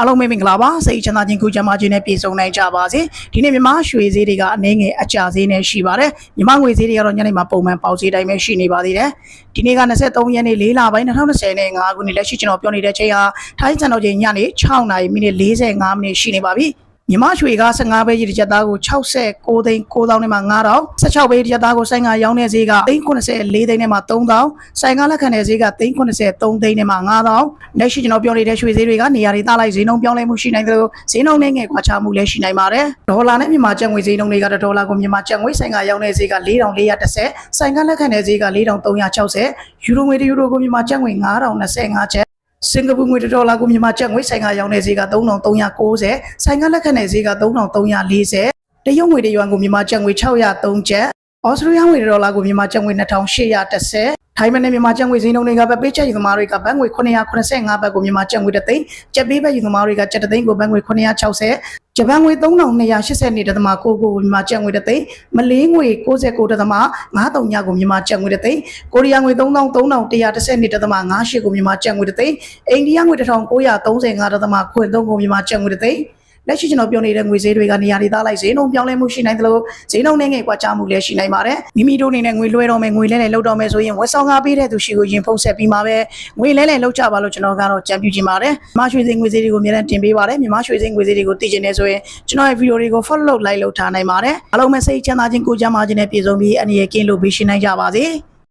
အားလုံးပဲမင်္ဂလာပါစိတ်ချမ်းသာခြင်းကိုကြမ်းမာခြင်းနဲ့ပြည့်စုံနိုင်ကြပါစေဒီနေ့မြန်မာရွှေဈေးတွေကအနည်းငယ်အကျဈေးနဲ့ရှိပါတယ်မြန်မာငွေဈေးတွေကတော့ညနေမှာပုံမှန်ပေါက်ဈေးတိုင်းပဲရှိနေပါသေးတယ်ဒီနေ့က23ရက်နေ့4လပိုင်း2020နဲ့5ခုနှစ်လက်ရှိကျွန်တော်ပြောနေတဲ့ချိန်ဟာထိုင်းစံတော်ချိန်ညနေ6နာရီမိနစ်45မိနစ်ရှိနေပါပြီ မြမရွှေက15ပဲကြီးတစ်ချက်သားကို69သိန်း9000နဲ့မှ9000 16ပဲတစ်ချက်သားကိုဆိုင်ကရောင်းတဲ့ဈေးက394သိန်းနဲ့မှ3000ဆိုင်ကလက်ခံတဲ့ဈေးက393သိန်းနဲ့မှ9000လက်ရှိကျွန်တော်ပြောနေတဲ့ရွှေဈေးတွေကနေရာတွေသားလိုက်ဈေးနှုန်းပြောင်းလဲမှုရှိနိုင်တယ်လို့ဈေးနှုန်းနဲ့ငယ်ကွာခြားမှုလည်းရှိနိုင်ပါတယ်ဒေါ်လာနဲ့မြန်မာကျပ်ငွေဈေးနှုန်းတွေကဒေါ်လာကိုမြန်မာကျပ်ငွေဆိုင်ကရောင်းတဲ့ဈေးက4430ဆိုင်ကလက်ခံတဲ့ဈေးက4360ယူရိုငွေတယူရိုကိုမြန်မာကျပ်ငွေ9025ကျပ် စင်ကာပူငွေတစ်ဒေါ်လာကိုမြန်မာကျပ်ငွေဆိုင်ကရောင်းတဲ့ဈေးက3390ဆိုင်ကလက်ခံတဲ့ဈေးက3340တရုတ်ငွေတရွမ်ကိုမြန်မာကျပ်ငွေ603ကျပ်ဩစတြေးလျငွေတစ်ဒေါ်လာကိုမြန်မာကျပ်ငွေ2810 ထိုင်းမနဲ့မြန်မာကျပ်ငွေဈေးနှုန်းတွေကပဲပေးချက်ယူသမားတွေကဘတ်ငွေ985ဘတ်ကိုမြန်မာကျပ်ငွေ3သိန်းကျပ်ပေးဘတ်ယူသမားတွေကကျပ်3သိန်းကိုဘတ်ငွေ960ဂျပန်ငွေ3280နေတသမ9ကိုမြန်မာကျပ်ငွေ3သိန်းမလေးငွေ69တသမ93ညကိုမြန်မာကျပ်ငွေ3သိန်းကိုရီးယားငွေ3330နေတသမ98ကိုမြန်မာကျပ်ငွေ3သိန်းအိန္ဒိယငွေ1935တသမခွင့်3ကိုမြန်မာကျပ်ငွေ3သိန်း လက်ရှိကျွန်တော်ပြောနေတဲ့ငွေဈေးတွေကနေရာဒေသလိုက်ဈေးနှုန်းပြောင်းလဲမှုရှိနိုင်သလိုဈေးနှုန်းနဲ့ငယ်ကွာခြားမှုလည်းရှိနိုင်ပါတယ်မိမိတို့အနေနဲ့ငွေလွှဲတော့မယ်ငွေလဲလဲလောက်တော့မယ်ဆိုရင်ဝက်ဆောင်ကားပေးတဲ့သူရှိကိုရင်ဖုန်းဆက်ပြီးမှပဲငွေလဲလဲလောက်ကြပါလို့ကျွန်တော်ကတော့ကြံပြူချင်ပါတယ်မြမရွှေဈေးငွေဈေးတွေကိုအများနဲ့တင်ပေးပါတယ်မြမရွှေဈေးငွေဈေးတွေကိုသိချင်နေဆိုရင်ကျွန်တော်ရဲ့ဗီဒီယိုတွေကို follow လုပ် like လုပ်ထားနိုင်ပါတယ်အားလုံးပဲစိတ်ချမ်းသာခြင်းကိုယ်ကျန်းမာခြင်းနဲ့ပြည့်စုံပြီးအနေရကင်းလို့ပြီးရှင်းနိုင်ကြပါစေ